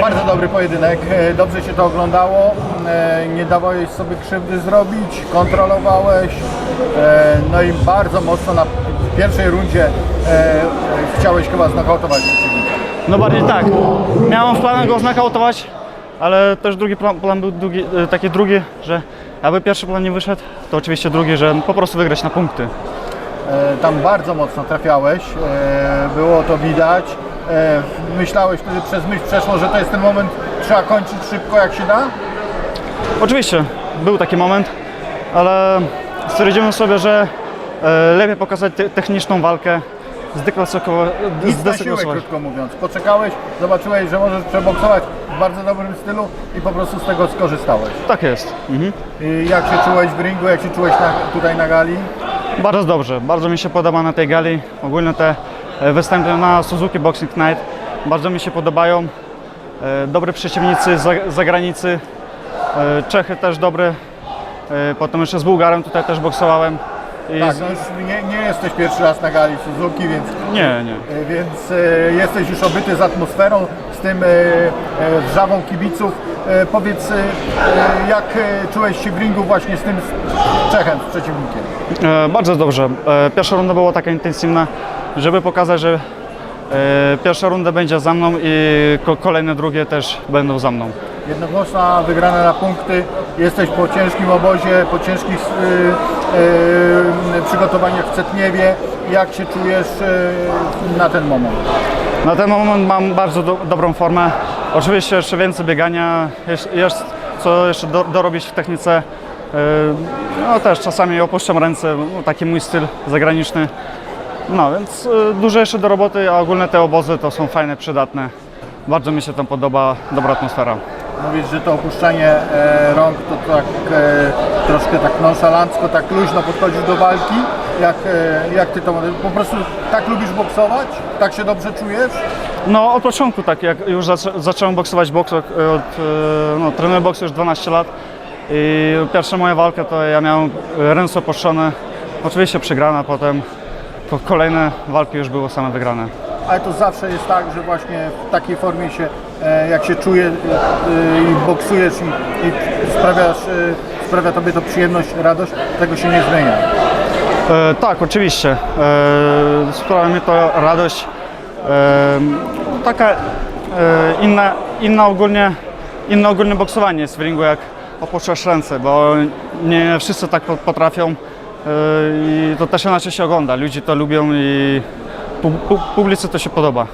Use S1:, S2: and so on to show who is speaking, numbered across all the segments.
S1: Bardzo dobry pojedynek, e, dobrze się to oglądało, e, nie dawałeś sobie krzywdy zrobić, kontrolowałeś, e, no i bardzo mocno na w pierwszej rundzie chciałeś chyba znokautować przeciwnika.
S2: No bardziej tak. Miałem w planie go znakautować, ale też drugi plan, plan był drugi, taki drugi, że aby pierwszy plan nie wyszedł, to oczywiście drugi, że po prostu wygrać na punkty.
S1: Tam bardzo mocno trafiałeś, było to widać. E, Myślałeś wtedy przez myśl przeszło, że to jest ten moment, trzeba kończyć szybko jak się da?
S2: Oczywiście był taki moment, ale stwierdziłem sobie, że e, lepiej pokazać te, techniczną walkę, zdeklasować.
S1: Krótko mówiąc. Poczekałeś, zobaczyłeś, że możesz przeboksować w bardzo dobrym stylu i po prostu z tego skorzystałeś.
S2: Tak jest. Mhm.
S1: I jak się czułeś w ringu, jak się czułeś na, tutaj na gali?
S2: Bardzo dobrze, bardzo mi się podoba na tej gali. Ogólnie te występy na Suzuki Boxing Night bardzo mi się podobają. E, Dobry przeciwnicy z za- zagranicy, E, Czechy też dobre. E, Potem jeszcze z Bułgarem tutaj też boksowałem. I
S1: Tak,
S2: z...
S1: no już nie, nie jesteś pierwszy raz na gali Suzuki, więc,
S2: Nie, nie.
S1: e, więc e, jesteś już obyty z atmosferą, z tym e, e, wrzawą kibiców. E, powiedz, e, e, jak e, czułeś się w ringu właśnie z tym Czechem, z przeciwnikiem?
S2: E, Bardzo dobrze. E, Pierwsza runda była taka intensywna, żeby pokazać, że e, pierwsza runda będzie za mną i ko- kolejne drugie też będą za mną.
S1: Jednogłośna wygrana na punkty. Jesteś po ciężkim obozie, po ciężkich y, y, przygotowaniach w Cetniewie. Jak się czujesz y, na ten moment?
S2: Na ten moment mam bardzo do, dobrą formę. Oczywiście jeszcze więcej biegania, jest co jeszcze do, dorobić w technice. E, No też czasami opuszczam ręce, no, taki mój styl zagraniczny. No więc e, dużo jeszcze do roboty, a ogólnie te obozy to są fajne, przydatne. Bardzo mi się tam podoba, dobra atmosfera.
S1: Mówisz, że to opuszczanie e, rąk to tak e, troszkę tak nonszalancko, tak luźno podchodzisz do walki. Jak, e, jak ty to po prostu tak lubisz boksować? Tak się dobrze czujesz?
S2: No od początku tak, jak już zacząłem boksować boks od, no, trenuję boks już 12 lat i pierwsza moja walka to ja miałem ręce opuszczone, oczywiście przegrana, potem po kolejne walki już było same wygrane.
S1: Ale to zawsze jest tak, że właśnie w takiej formie się, e, jak się czuje e, i boksujesz i, i sprawiasz, e, sprawia tobie to przyjemność, radość, tego się nie zmienia.
S2: E, tak, oczywiście. E, sprawia mi to radość. E, taka e, inna, inna ogólnie, inne ogólne boksowanie jest w ringu, jak opuszczasz ręce, bo nie wszyscy tak po- potrafią e, i to też inaczej się ogląda. Ludzie to lubią i pu, pu, publicy to się podoba.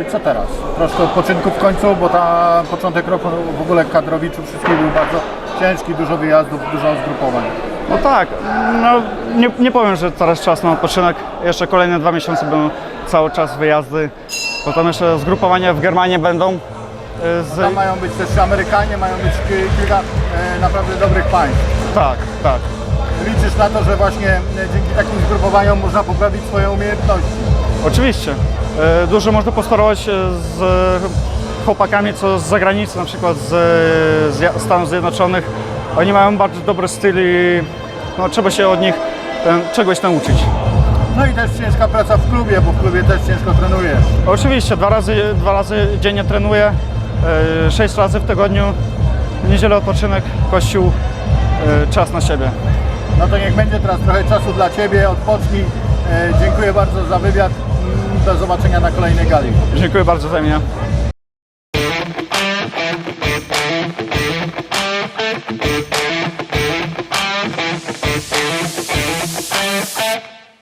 S1: E, Co teraz? Troszkę odpoczynku w końcu, bo ta początek roku w ogóle kadrowiczu wszystkich był bardzo ciężki, dużo wyjazdów, dużo zgrupowań.
S2: No tak, no nie, nie powiem, że teraz czas na odpoczynek. Jeszcze kolejne dwa miesiące będą cały czas wyjazdy. Potem jeszcze zgrupowania w Germanii będą. e, Z,
S1: Tam mają być też Amerykanie, mają być ki- kilka e, naprawdę dobrych państw.
S2: tak, tak.
S1: Liczysz na to, że właśnie e, dzięki takim zgrupowaniom można poprawić swoje umiejętności.
S2: Oczywiście. E, Dużo można posparować e, z chłopakami, co z zagranicy, na przykład z, Stanów Zjednoczonych. Oni mają bardzo dobry styl i no, trzeba się od nich czegoś nauczyć.
S1: No i też ciężka praca w klubie, bo w klubie też ciężko trenujesz.
S2: Oczywiście, dwa razy, dwa razy dziennie trenuję, sześć razy w tygodniu, niedzielę odpoczynek, kościół, czas na siebie.
S1: No to niech będzie teraz trochę czasu dla Ciebie, odpocznij. E, dziękuję bardzo za wywiad. Mm, Do zobaczenia na kolejnej gali.
S2: Dziękuję bardzo za mnie.